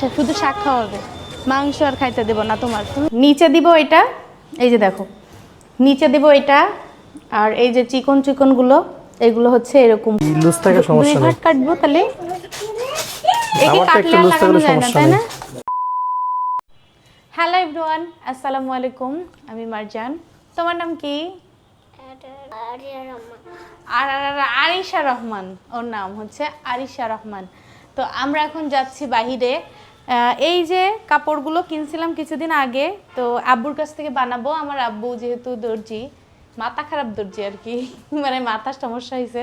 শুধু শাক খাওয়াবে। মাংস আর খাইতে দেবো না তোমার। নিচে দিব এটা এই যে দেখো। নিচে দিব এটা আর এই যে চিকন চিকনগুলো এগুলো হচ্ছে এরকম। লুজ থাকে সমস্যা নেই। কাটবো তাহলে? একে কাটলে একটু আর লুজ লাগানো যায় না তাই না হ্যালো এভরিওয়ান আসসালামু আলাইকুম আমি মারজান। তোমার নাম কি? আর আর- আর- আরিশা রহমান। ওর নাম হচ্ছে আরিশা রহমান। তো আমরা এখন যাচ্ছি বাহিরে। এই যে কাপড়গুলো কিনছিলাম কিছুদিন আগে, তো আব্বুর কাছ থেকে বানাবো। আমার আব্বু যেহেতু দর্জি, মাথা খারাপ দর্জি আর কি মানে মাথার সমস্যা হয়েছে।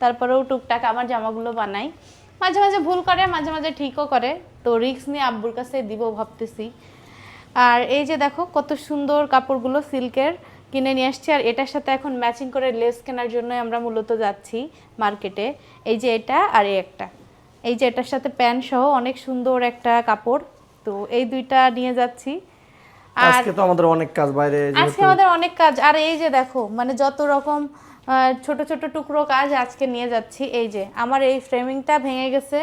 তারপরেও টুকটাক আমার জামাগুলো বানাই। মাঝে মাঝে ভুল করে, মাঝে মাঝে ঠিকও করে, তো রিক্স নিয়ে আব্বুর কাছে দিব ভাবতেছি। আর এই যে দেখো, কত সুন্দর কাপড়গুলো সিল্কের কিনে নিয়ে আসছি। আর এটার সাথে এখন ম্যাচিং করে লেস কেনার জন্য আমরা মূলত যাচ্ছি মার্কেটে এই যে এটা আর এই একটা। এই যে এটার সাথে প্যান্ট সহ অনেক সুন্দর একটা কাপড়। তো এই দুইটা নিয়ে যাচ্ছি। আজকে তো আমাদের অনেক কাজ বাইরে আজকে আমাদের অনেক কাজ। আর এই যে দেখো মানে যত রকম ছোট ছোট টুকরো কাজ আজকে নিয়ে যাচ্ছি। এই যে আমার এই ফ্রেমিংটা ভেঙে গেছে।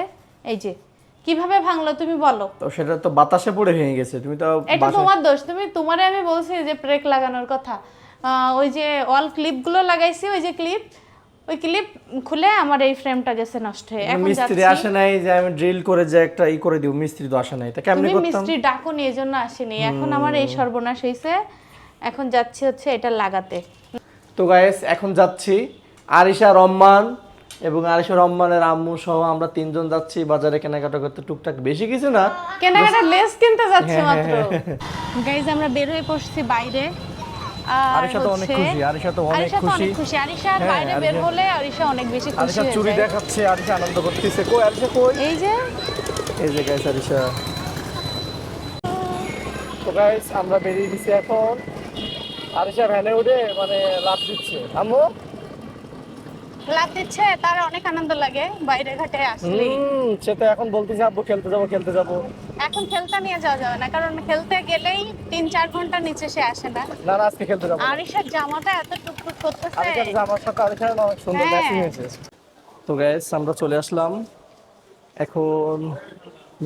এই যে কীভাবে ভাঙলো তুমি বলো? তো সেটা তো বাতাসে পড়ে ভেঙে গেছে। তুমি তো এটা তোমার দোষ। তুমি তোমারে আমি বলছি যে ব্রেক লাগানোর কথা। ওই যে অল ক্লিপগুলো লাগাইছি ওই যে ক্লিপ ওই ক্লিপ খুলে আমার এই ফ্রেমটা গেছে নষ্ট হয়ে। এখন মিস্ত্রি আসে নাই যে আমি ড্রিল করে যে একটা ই করে দিব মিস্ত্রি তো আসে নাই। তা কেমনে তুমি করতাম? মিস্ত্রি ডাকো নিয়ে জন্য আসেনি। এখন আমার এই সর্বনাশ হয়েছে এখন যাচ্ছি হচ্ছে এটা লাগাতে। তো গাইস এখন যাচ্ছি আরিশা রহমান এবং আরিশা রহমানের আম্মু সহ আমরা তিনজন যাচ্ছি বাজারে কেনাকাটা করতে। টুকটাক বেশি কিছু না। কেনাকাটা লেস কিনতে যাচ্ছি হ্যাঁ, মাত্র। গাইজ আমরা বের হয়ে পড়ছি বাইরে। আরিশা তো অনেক খুশি আরিশা তো অনেক খুশি। আরিশা হ্যাঁ, বাইরে বের হলে আরিশা অনেক বেশি খুশি আরিশা চুরি দেখাচ্ছে আরিশা আনন্দ করতেছে। কই আরিশা কই? এই যে। এই যে গাইস আরিশা। তো গাইস আমরা বেরিয়ে দিছি এখন। আরিশা ভ্যানে উঠে মানে লাভ দিচ্ছে। আম্মু? লাভ দিচ্ছে তার অনেক আনন্দ লাগে বাইরে ঘাটে আসলে। সে তো এখন বলতেছে আব্বু খেলতে যাব খেলতে যাব। এখন খেলতে নিয়ে যাওয়া যাবে না কারণ খেলতে গেলেই তিন চার ঘণ্টা নিচে সে আসে না। না আজকে খেলতে যাব আরিশার জামাটা এত টুকটুক করতেছে। আরিশার জামার সাথে আরিশার অনেক সুন্দর। ম্যাচিং হয়েছে। তো গাইস আমরা চলে আসলাম। এখন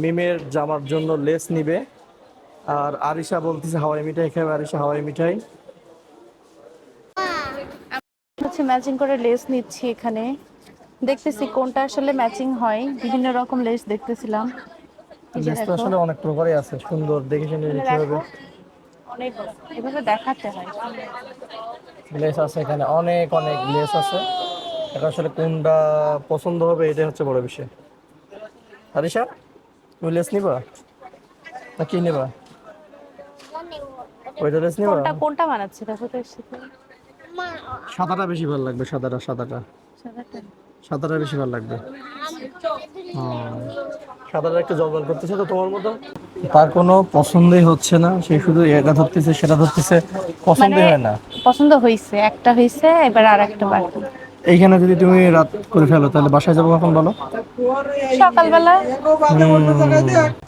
মিমের জামার জন্য লেস নিবে। আর আরিশা বলতেছে হাওয়াই মিঠাই খাবে আরিশা হাওয়াই মিঠাই হচ্ছে ম্যাচিং করে লেস নিচ্ছি এখানে। দেখতেছি কোনটা আসলে ম্যাচিং হয়। বিভিন্ন রকম লেস দেখতেছিলাম। লেস তো আসলে অনেক প্রকারই আছে সুন্দর। দেখে শুনে নিতে হবে অনেক এভাবে দেখাতে হয়। লেস আছে এখানে। অনেক অনেক লেস আছে। এটা আসলে কোনটা পছন্দ হবে এটাই হচ্ছে বড় বিষয়। আরিশা তুমি লেস নিবা? না কি নিবা? ওইটা লেস নিবা? কোনটা কোনটা বানাচ্ছে? দেখো তো। সাদাটা বেশি ভালো লাগবে সাদাটা সাদাটা। সাদাটা। বেশি ভালো লাগবে। সাদাটা একটু করতেছে তো তোমার মতো? তার কোনো পছন্দই হচ্ছে না সে শুধু এটা ধরতেছে সেটা ধরতেছে পছন্দই মানে- হয় না। পছন্দ হয়েছে একটা হয়েছে এবার আর একটা বাকি। এইখানে যদি তুমি রাত করে ফেলো তাহলে বাসায় যাব কখন বলো। সকালবেলা?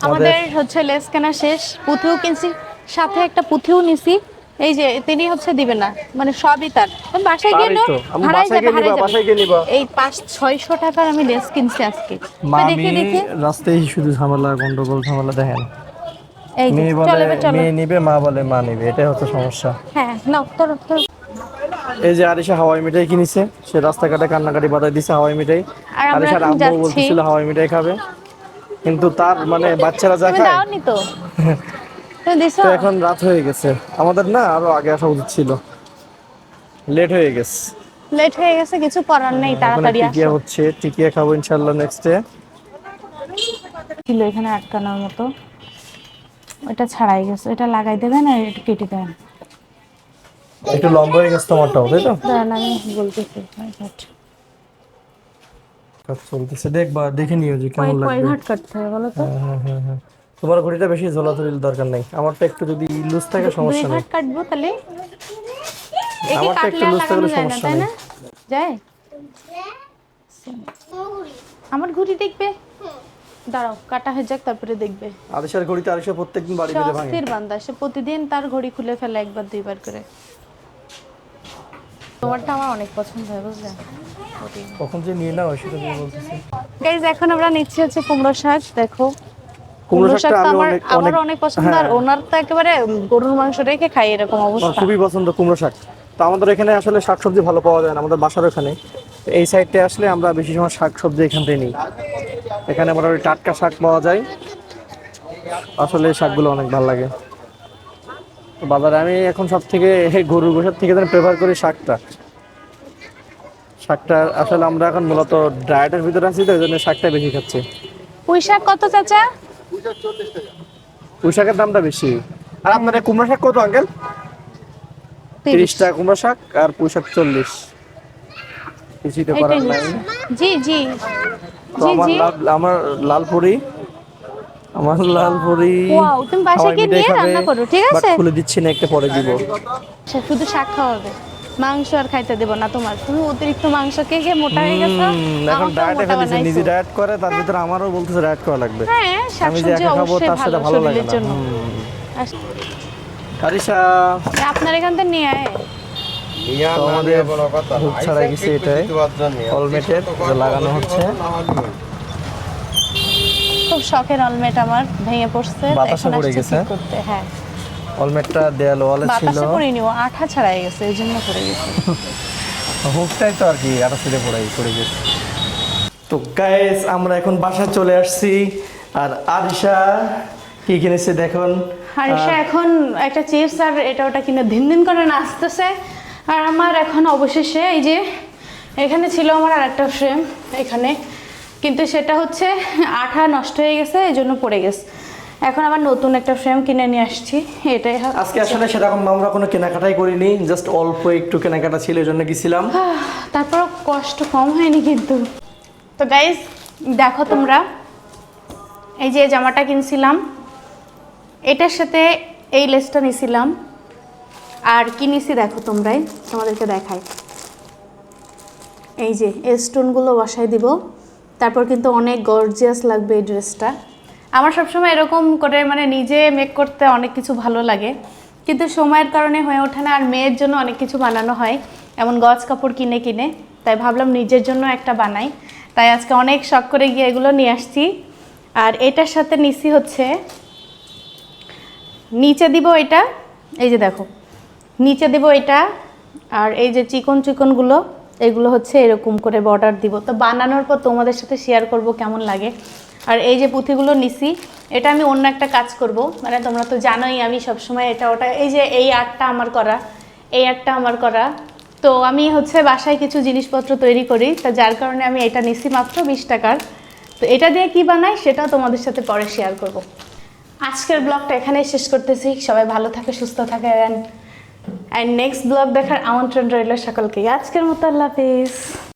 আমাদের হচ্ছে লেস কেনা শেষ পুঁথিও কিনছি সাথে একটা পুঁথিও নিছি। এই যে তিনি হচ্ছে দিবে না মানে সবই তার। বাসায় হারাই যাবে, হারাই যাবে। বাসায় গিয়ে নিবা। এই পাঁচ ছয়শো টাকার আমি লেস কিনছি আজকে। মামি দেখি দেখি রাস্তায় শুধু ঝামেলা গন্ডগোল ঝামেলা দেখেন। এই মেয়ে বলে নিবে মা বলে মা নিবে এটাই হচ্ছে সমস্যা। হ্যাঁ নাও তোর তোর এই যে আরিশা হাওয়াই মিঠাই কিনেছে সে রাস্তাঘাটে কান্নাকাটি বাধাই দিছে হাওয়াই মিঠাই। আরিশার আম্মু যাচ্ছি। হাওয়াই মিঠাই খাবে। কিন্তু তার মানে বাচ্চারা যা খায়। তো তুমি তো এখন রাত হয়ে গেছে। আমাদের না আরও আগে আসা উচিত ছিল। লেট হয়ে গেছে। লেট হয়ে গেছে কিছু করার নেই তাড়াতাড়ি টিকিয়া আসো। হচ্ছে টিকিয়া খাব ইনশাল্লাহ নেক্সট ডে ছিল এখানে আটকানোর মতো। ওটা ছাড়াই গেছে। এটা লাগাই দেবেন আর এটা কেটে দেন। একটু লম্বা হয়ে গেছে তোমারটাও তাই তো? দাঁড়ান আমি বলতেছি কাজ চলতেছে। দেখবা দেখে নিও যে কেমন লাগবে। ঘাট কাটতে হবে বলো তো? হ্যাঁ, হ্যাঁ, হ্যাঁ, হ্যাঁ। তোমার ঘড়িটা বেশি ঝোলাঝুলির দরকার নেই। আমারটা একটু যদি লুজ থাকে সমস্যা নেই। কাটবো তাহলে? আমারটা একটু লুজ থাকলে সমস্যা নেই। যায়? আমার ঘড়ি দেখবে? দাঁড়াও কাটা হয়ে যাক তারপরে দেখবে। আদেশের ঘড়িতে আদেশের প্রত্যেকদিন বাড়ি সে ভাঙে। অস্থির বান্দা সে প্রতিদিন তার ঘড়ি খুলে ফেলে একবার দুইবার করে। তোমারটা আমার অনেক পছন্দ হয় বুঝলে? কখন যে নিয়ে নাও সেটা বলতেছি। গাইজ এখন আমরা নিচ্ছি হচ্ছে কুমড়ো শাক দেখো। কুমড়ো কুমড়ো শাকটা আমি আমার আমার অনেক অনেক পছন্দ আর হ্যাঁ। ওনার তো একেবারে গরুর মাংস রেখে খাই এরকম অবস্থা। খুবই পছন্দ কুমড়ো শাক। তো আমাদের এখানে আসলে শাকসবজি ভালো পাওয়া যায় না আমাদের বাসার ওখানে। এই সাইডে আসলে আমরা বেশি সময় শাকসবজি এখান থেকে নিই। এখানে মোটামুটি টাটকা শাক পাওয়া যায়। আসলে শাকগুলো অনেক ভালো লাগে। বাজারে আমি এখন সব থেকে গরুর গোসার থেকে প্রেফার করি শাকটা। শাকটা আসলে আমরা এখন মূলত ডায়েটের ভিতরে আছি তো এই জন্য শাকটা বেশি খাচ্ছি। পুঁই শাক কত চাচা? পুঁই শাকের দামটা বেশি। আর আপনার কুমড়ো শাক কত আঙ্কেল? তিরিশ। টাকা কুমড়ো শাক আর পুঁই শাক চল্লিশ। কিছুই তো করার নাই। জি জি। তো আমার লাল আমার লালপুরি। আমার লালপুরি Wow, তুমি বাসায় গিয়ে নিয়ে রান্না করো, ঠিক আছে? খুলে দিচ্ছি না একটা পরে দিব। আচ্ছা, শুধু শাক খাওয়াবে মাংস আর খাইতে দেবো না তোমার। তুমি অতিরিক্ত মাংস খেয়ে গিয়ে মোটা হয়ে গেছো। এখন ডায়েটে ফেলেছি নিজে ডায়েট করে তার ভিতরে আমারও বলতেছে ডায়েট করা লাগবে। হ্যাঁ আমি যে শাকসবজি একা খাব অবশ্যই তার সাথে ভালো শরীরের না। জন্য। হুম। কারিশা আপনার এখান থেকে নিয়ে আয়। আমাদের ভুক ছাড়া গেছে এটাই। অলমেটের লাগানো হচ্ছে। খুব শখের অলমেট আমার ভেঙে পড়ছে বাতাসে পড়ে গেছে? করতে? হ্যাঁ। অলমেটটা দেয়াল ওয়ালে ছিল। বাতাসে পড়ে নিও আঠা ছাড়াই গেছে এই জন্য পড়ে গেছে। হুকটাই তো আর কি পড়াই পড়ে গেছে। তো গাইস আমরা এখন বাসায় চলে আসছি। আর আরিশা কি কিনেছে দেখুন? হারিসা এখন একটা চিপস আর এটা ওটা কিনে দিন দিন করে নাচতেছে। আর আমার এখন অবশেষে এই যে এখানে ছিল আমার আর একটা ফ্রেম এখানে। কিন্তু সেটা হচ্ছে আঠা নষ্ট হয়ে গেছে এই জন্য পড়ে গেছে। এখন আবার নতুন একটা ফ্রেম কিনে নিয়ে আসছি। এটাই আজকে আসলে সেরকম আমরা কোনো কেনাকাটাই করিনি জাস্ট অল্প একটু কেনাকাটা ছিল এই জন্য গেছিলাম। তারপরও কষ্ট কম হয়নি কিন্তু। তো গাইজ দেখো তোমরা এই যে জামাটা কিনছিলাম এটার সাথে এই লেসটা নিছিলাম। আর কি নিছি দেখো তোমরাই তোমাদেরকে দেখাই। এই যে এই স্টোনগুলো বসাই দিব। তারপর কিন্তু অনেক গর্জিয়াস লাগবে এই ড্রেসটা আমার সবসময় এরকম করে মানে নিজে মেক করতে অনেক কিছু ভালো লাগে। কিন্তু সময়ের কারণে হয়ে ওঠে না, আর মেয়ের জন্য অনেক কিছু বানানো হয়। এমন গজ কাপড় কিনে কিনে, তাই ভাবলাম নিজের জন্য একটা বানাই। তাই আজকে অনেক শখ করে গিয়ে এগুলো নিয়ে আসছি। আর এটার সাথে নিছি হচ্ছে, নিচে দিব এটা, এই যে দেখো, নিচে দিব এটা, আর এই যে চিকন চিকনগুলো, এগুলো হচ্ছে এরকম করে বর্ডার দিব। তো বানানোর পর তোমাদের সাথে শেয়ার করব কেমন লাগে। আর এই যে পুঁথিগুলো নিছি, এটা আমি অন্য একটা কাজ করব। মানে তোমরা তো জানোই আমি সবসময় এটা ওটা, এই যে এই আর্টটা আমার করা, এই আর্টটা আমার করা। তো আমি হচ্ছে বাসায় কিছু জিনিসপত্র তৈরি করি, তা যার কারণে আমি এটা নিছি মাত্র বিশ টাকার। তো এটা দিয়ে কি বানাই সেটাও তোমাদের সাথে পরে শেয়ার করব। আজকের ব্লগটা এখানেই শেষ করতেছি। সবাই ভালো থাকে, সুস্থ থাকে অ্যান্ড অ্যান্ড নেক্সট ব্লগ দেখার আমন্ত্রণ রইল সকলকে আজকের মতো আল্লাহ হাফিজ।